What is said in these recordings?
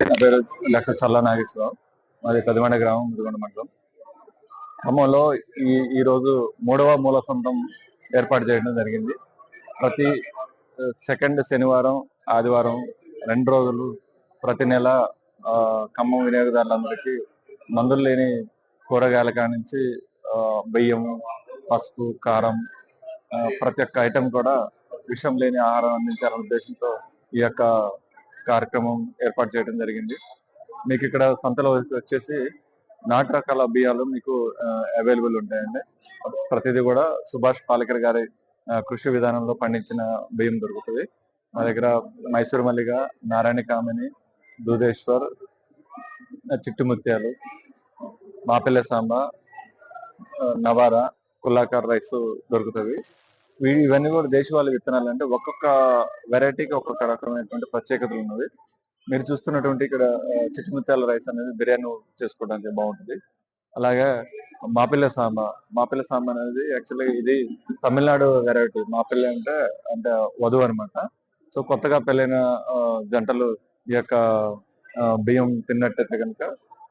నా పేరు లక్ష చల్ల నాగేశ్వరరావు. మాది పెదమండ గ్రామం ముదిగొండ మండలం. ఖమ్మంలో ఈ ఈరోజు రోజు మూడవ మూల సొంతం ఏర్పాటు చేయడం జరిగింది. ప్రతి సెకండ్ శనివారం ఆదివారం రెండు రోజులు ప్రతి నెల ఖమ్మం వినియోగదారులందరికీ మందులు లేని కూరగాయల కాడ నుంచి బియ్యము పసుపు కారం ప్రతి ఒక్క ఐటెం కూడా విషం లేని ఆహారం అందించాలనే ఉద్దేశంతో ఈ యొక్క కార్యక్రమం ఏర్పాటు చేయడం జరిగింది. మీకు ఇక్కడ సంతలో వచ్చేసి నాటు రకాల బియ్యాలు మీకు అవైలబుల్ ఉంటాయండి. ప్రతిదీ కూడా సుభాష్ పాలేకర్ గారి కృషి విధానంలో పండించిన బియ్యం దొరుకుతుంది. మా దగ్గర మైసూర్ మల్లిగ నారాయణ కామిని దూధేశ్వర్ చిట్టు చిట్టుముత్యాలు మాపిల్లె సాంబ నవారా కుల్లాకర్ రైస్ దొరుకుతుంది. ఇవన్నీ కూడా దేశవాళీ విత్తనాలు అంటే ఒక్కొక్క వెరైటీకి ఒక్కొక్క రకమైనటువంటి ప్రత్యేకతలు ఉన్నది మీరు చూస్తున్నటువంటి ఇక్కడ చిట్టుముత్యాల రైస్ అనేది బిర్యానీ చేసుకోవడానికి బాగుంటుంది. అలాగే మాపిల్ల సాంబ మాపిల్ల సాంబ అనేది యాక్చువల్గా ఇది తమిళనాడు వెరైటీ. మాపిల్ల అంటే అంటే వధువు అనమాట సో కొత్తగా పెళ్ళైన జంటలు ఈ యొక్క బియ్యం తిన్నట్టయితే కనుక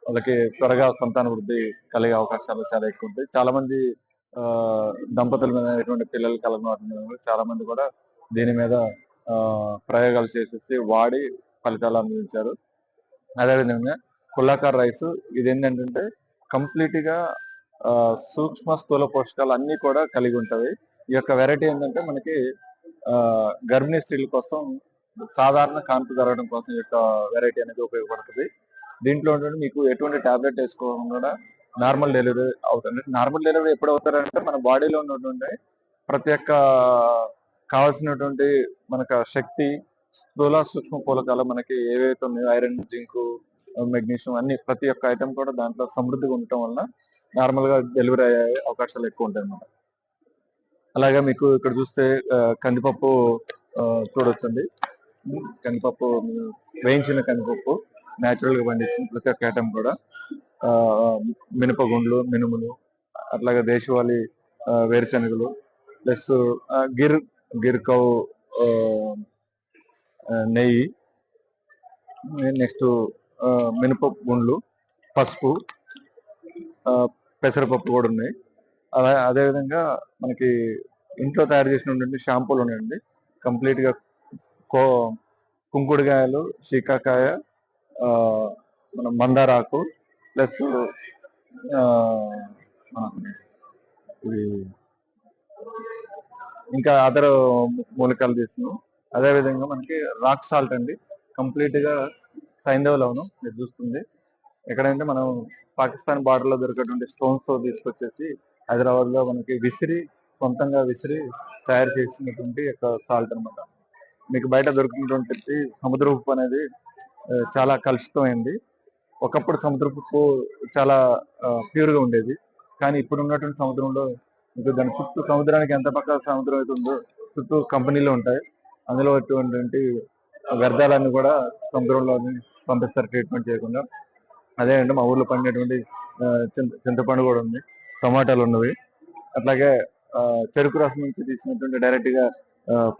వాళ్ళకి త్వరగా సంతాన వృద్ధి కలిగే అవకాశాలు చాలా ఎక్కువ ఉంటాయి. చాలా మంది దంపతుల మీద ఎటువంటి పిల్లలు కలగడం చాలా మంది కూడా దీని మీద ప్రయోగాలు చేసేసి వాడి ఫలితాలు అందించారు. అదేవిధంగా కుల్లాకార్ రైస్ ఇది ఏంటంటే కంప్లీట్గా సూక్ష్మ స్థూల పోషకాలు అన్ని కూడా కలిగి ఉంటవి ఈ యొక్క వెరైటీ ఏంటంటే మనకి గర్భిణీ స్త్రీల కోసం సాధారణ కాన్పు జరగడం కోసం ఈ యొక్క వెరైటీ అనేది ఉపయోగపడుతుంది. దీంట్లో మీకు ఎటువంటి టాబ్లెట్ వేసుకోవడం కూడా నార్మల్ డెలివరీ అవుతుంది. నార్మల్ డెలివరీ ఎప్పుడు అవుతారంటే మన బాడీలో ఉన్నటువంటి ప్రతి ఒక్క కావాల్సినటువంటి మనకు శక్తి స్థూల సూక్ష్మ పోలకాలు మనకి ఏవైతే ఉన్నాయో ఐరన్ జింక్ మెగ్నీషియం అన్ని ప్రతి ఒక్క ఐటమ్ కూడా దాంట్లో సమృద్ధిగా ఉండటం వలన నార్మల్గా డెలివరీ అయ్యే అవకాశాలు ఎక్కువ ఉంటాయి అన్నమాట. అలాగే మీకు ఇక్కడ చూస్తే కందిపప్పు చూడొచ్చండి. కందిపప్పు వేయించిన కందిపప్పు. నేచురల్గా పండించిన ప్రతి ఒక్క ఐటమ్ కూడా మినపగుండ్లు మినుములు అట్లాగే దేశవాళీ వేరుశనగలు ప్లస్ గిర్ గిర్ కౌ నెయ్యి నెక్స్ట్ మినపప్పు గుండ్లు పసుపు పెసరపప్పు కూడా ఉన్నాయి. అలా అదేవిధంగా మనకి ఇంట్లో తయారు చేసినటువంటి షాంపూలు ఉన్నాయండి. కంప్లీట్గా కో కుంకుడుకాయలు శీకాకాయ మన మందారాకు ప్లస్ ఇది ఇంకా అదర్ మూలికలు తీసుకున్నాం అదేవిధంగా మనకి రాక్ సాల్ట్ అండి. కంప్లీట్గా సైంధవ లవణం మీరు చూస్తుంది. ఎక్కడంటే మనం పాకిస్తాన్ బార్డర్లో దొరికేటువంటి స్టోన్స్తో తీసుకొచ్చేసి హైదరాబాద్లో మనకి విసిరి సొంతంగా విసిరి తయారు చేసినటువంటి యొక్క సాల్ట్ అన్నమాట. మీకు బయట దొరికినటువంటి సముద్ర ఉప్పు అనేది చాలా కలుషితమైంది. ఒకప్పుడు సముద్రపు చాలా ప్యూర్గా ఉండేది. కానీ ఇప్పుడు ఉన్నటువంటి సముద్రంలో ఇంకా దాని చుట్టూ సముద్రానికి ఎంత పక్క సముద్రం అయితే ఉందో చుట్టూ కంపెనీలు ఉంటాయి. అందులో అటువంటి వ్యర్థాలన్నీ కూడా సముద్రంలో పంపిస్తారు ట్రీట్మెంట్ చేయకుండా. అదే అండి మా ఊర్లో పండినటువంటి చింత చింతపండు కూడా ఉంది. టమాటాలు ఉన్నవి. అట్లాగే చెరుకు రసం నుంచి తీసినటువంటి డైరెక్ట్గా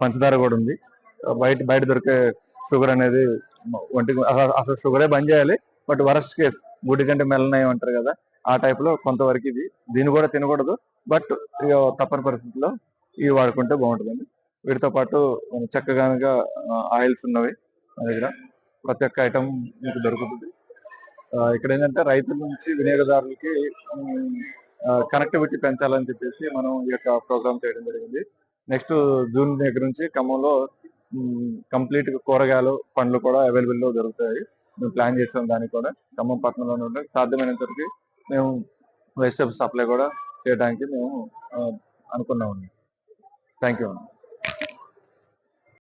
పంచదార కూడా ఉంది. బయట బయట దొరికే షుగర్ అనేది ఒంటికి అసలు షుగరే బంద్ చేయాలి బట్ వరస్ట్ కేస్ గుడి కంటే మెల్లనయం అంటారు కదా ఆ టైప్లో కొంతవరకు ఇది. దీన్ని కూడా తినకూడదు బట్ తప్పని పరిస్థితుల్లో ఇవి వాడుకుంటే బాగుంటుందండి. వీటితో పాటు చక్కగానగా చక్కగా ఆయిల్స్ ఉన్నవి మా దగ్గర. ప్రతి ఒక్క ఐటమ్ మీకు దొరుకుతుంది. ఇక్కడ ఏంటంటే రైతుల నుంచి వినియోగదారులకి కనెక్టివిటీ పెంచాలని చెప్పేసి మనం ఈ యొక్క ప్రోగ్రామ్ చేయడం జరిగింది. నెక్స్ట్ జూన్ దగ్గర నుంచి ఖమ్మంలో కంప్లీట్ కూరగాయలు పండ్లు కూడా అవైలబుల్లో దొరుకుతాయి. మేము ప్లాన్ చేసాం దానికి కూడా. ఖమ్మం పట్టణంలోనే ఉంటాం సాధ్యమైనంతవరకు మేము వెజిటబుల్ సప్లై కూడా చేయడానికి మేము అనుకున్నాం అనుకున్నామండి థ్యాంక్ యూ